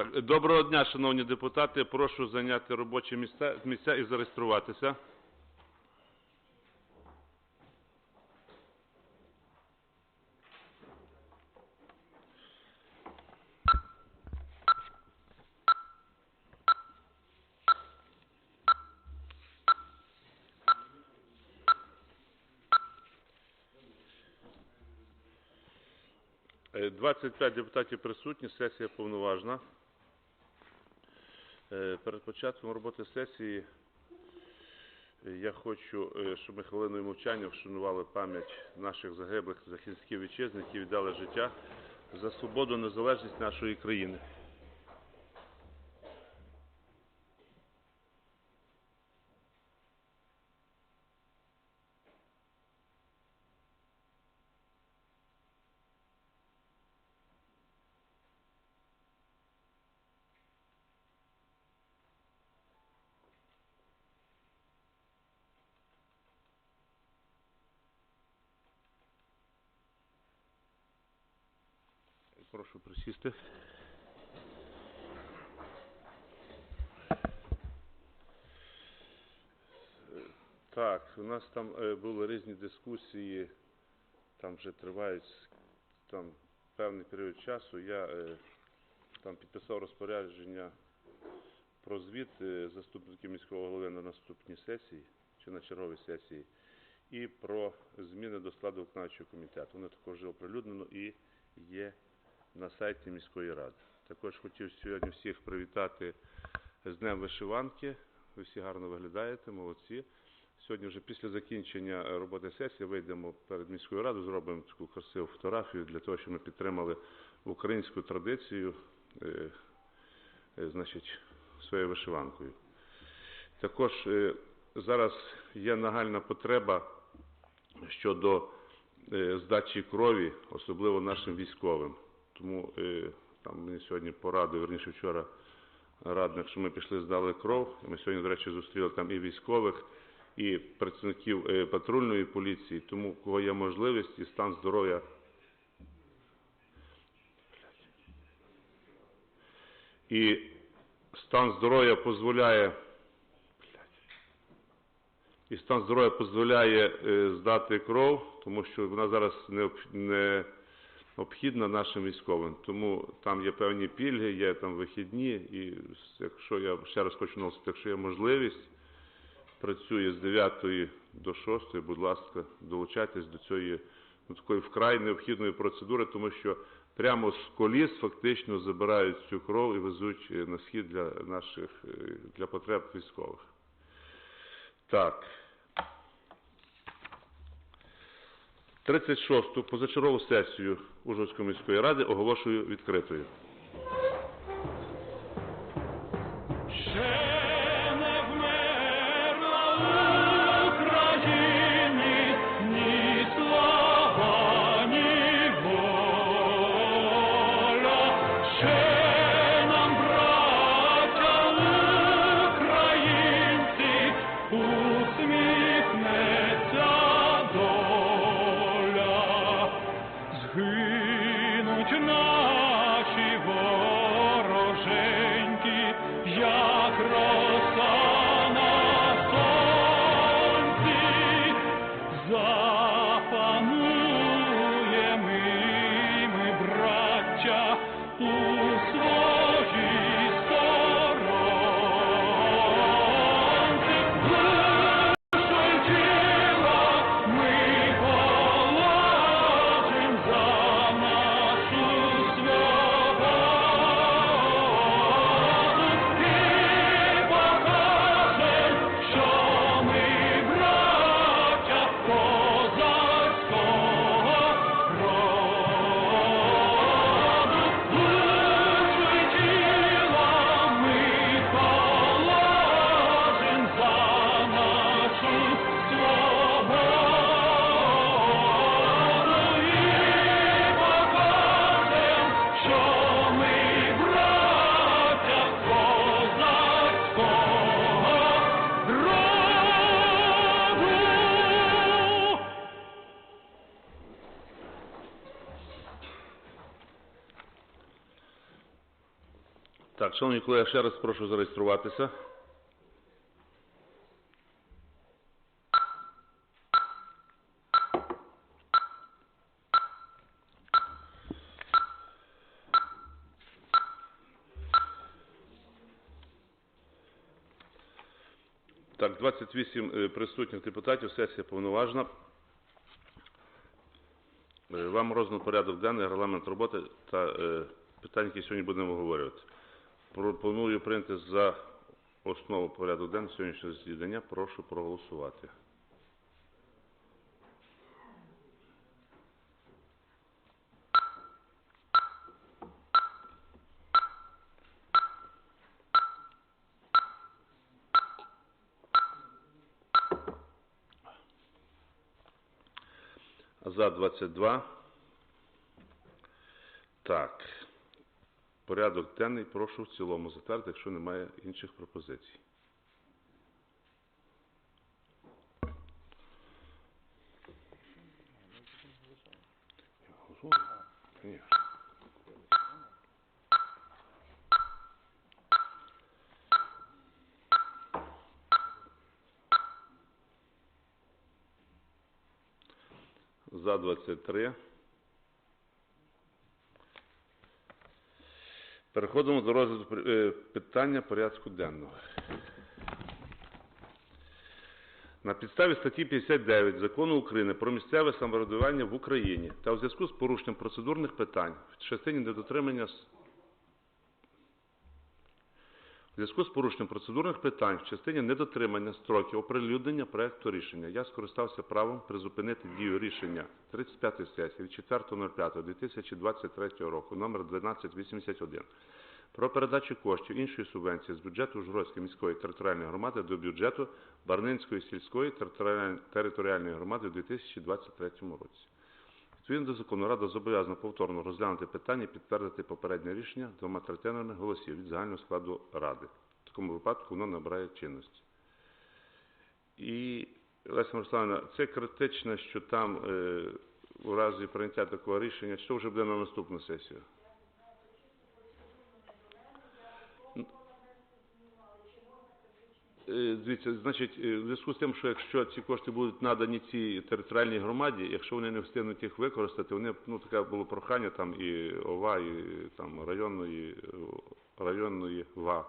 Так, доброго дня, шановні депутати. Прошу зайняти робочі місця, місця і зареєструватися. Е, 25 депутатів присутні, сесія повноважна. Е, Перед початком роботи сесії е, я хочу, е, щоб ми хвилиною мовчання вшанували пам'ять наших загиблих захисників вітчизни, які віддали життя за свободу незалежність нашої країни. Прошу присісти. Так, у нас там е, були різні дискусії, там вже тривають там певний період часу. Я е, там підписав розпорядження про звіт е, заступника міського голови на наступній сесії чи на черговій сесії, і про зміни до складу виконавчого комітету. Воно також оприлюднено і є на сайті міської ради. Також хотів сьогодні всіх привітати з Днем вишиванки. Ви всі гарно виглядаєте, молодці. Сьогодні вже після закінчення роботи сесії вийдемо перед міською радою, зробимо таку красиву фотографію для того, щоб ми підтримали українську традицію, е, е, значить, своєю вишиванкою. Також е, зараз є нагальна потреба щодо е, здачі крові, особливо нашим військовим. Тому е, там мені сьогодні порадив, верніше вчора радник, що ми пішли, здали кров. Ми сьогодні, до речі, зустріли там і військових, і працівників е, патрульної поліції. Тому, у кого є можливість і стан здоров'я. І стан здоров'я дозволяє і стан здоров'я дозволяє е, здати кров, тому що вона зараз необх- не необхідна нашим військовим. Тому там є певні пільги, є там вихідні, і якщо я ще раз хочу наголосити, якщо є можливість, працює з 9 до 6, будь ласка, долучайтесь до цієї ну, такої вкрай необхідної процедури, тому що прямо з коліс фактично забирають цю кров і везуть е, на схід для наших е, для потреб військових. Так. 36-ту позачергову сесію Ужгородської міської ради оголошую відкритою. Шановні колеги, ще раз прошу зареєструватися. Так, 28 е, присутніх депутатів, сесія повноважна. Е, Вам роздано порядок денний, регламент роботи та е, питання, які сьогодні будемо обговорювати. Пропоную прийняти за основу порядок денний сьогоднішнього засідання. Прошу проголосувати. За 22. Так. Порядок денний прошу в цілому затвердити, якщо немає інших пропозицій. За 23. Переходимо до розгляду е, питання порядку денного. На підставі статті 59 Закону України про місцеве самоврядування в Україні та у зв'язку з порушенням процедурних питань в частині недотримання с- в зв'язку з порушенням процедурних питань в частині недотримання строків оприлюднення проекту рішення я скористався правом призупинити дію рішення 35 сесії від 4.05.2023 року номер 1281 про передачу коштів іншої субвенції з бюджету Ужгородської міської територіальної громади до бюджету Барнинської сільської територіальної громади у 2023 році. Відповідно до закону Рада зобов'язана повторно розглянути питання і підтвердити попереднє рішення двома третинами голосів від загального складу Ради. В такому випадку воно набирає чинності. І, Леся Мирославівна, це критично, що там е, у разі прийняття такого рішення, що вже буде на наступну сесію? Дивіться, значить, е, в зв'язку з тим, що якщо ці кошти будуть надані цій територіальній громаді, якщо вони не встигнуть їх використати, вони ну таке було прохання там і ОВА, і там районної е, районної ВА,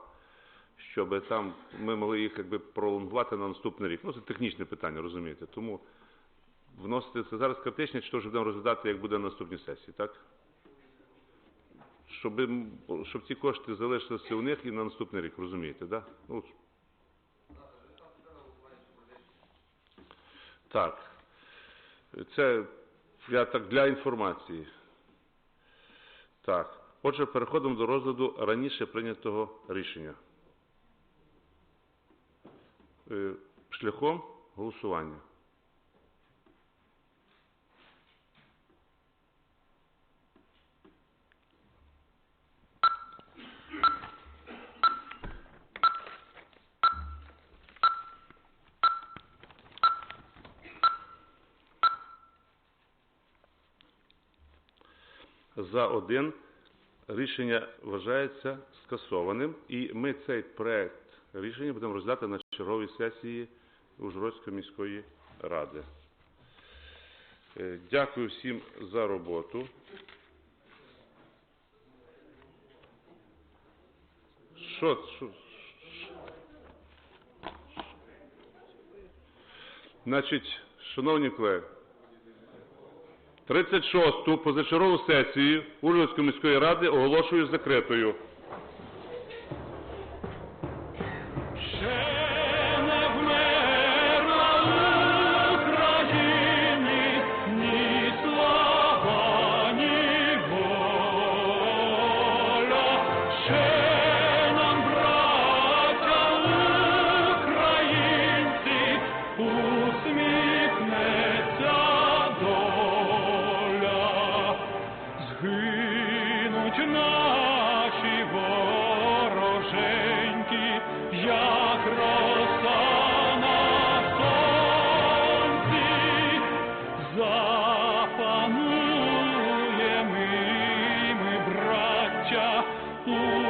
щоб там ми могли їх якби пролонгувати на наступний рік. Ну це технічне питання, розумієте. Тому вносити це зараз критично, чи то будемо розглядати, як буде на наступній сесії, так? Щоб, щоб ці кошти залишилися у них і на наступний рік, розумієте, да? Ну, Так. Це я так для інформації. Так. Отже, переходимо до розгляду раніше прийнятого рішення. Е, Шляхом голосування. За один рішення вважається скасованим, і ми цей проект рішення будемо розглядати на черговій сесії Ужгородської міської ради. Е, Дякую всім за роботу. Що, що? Значить, шановні колеги, 36-ту позачергову сесію Ужгородської міської ради оголошую закритою. Yeah.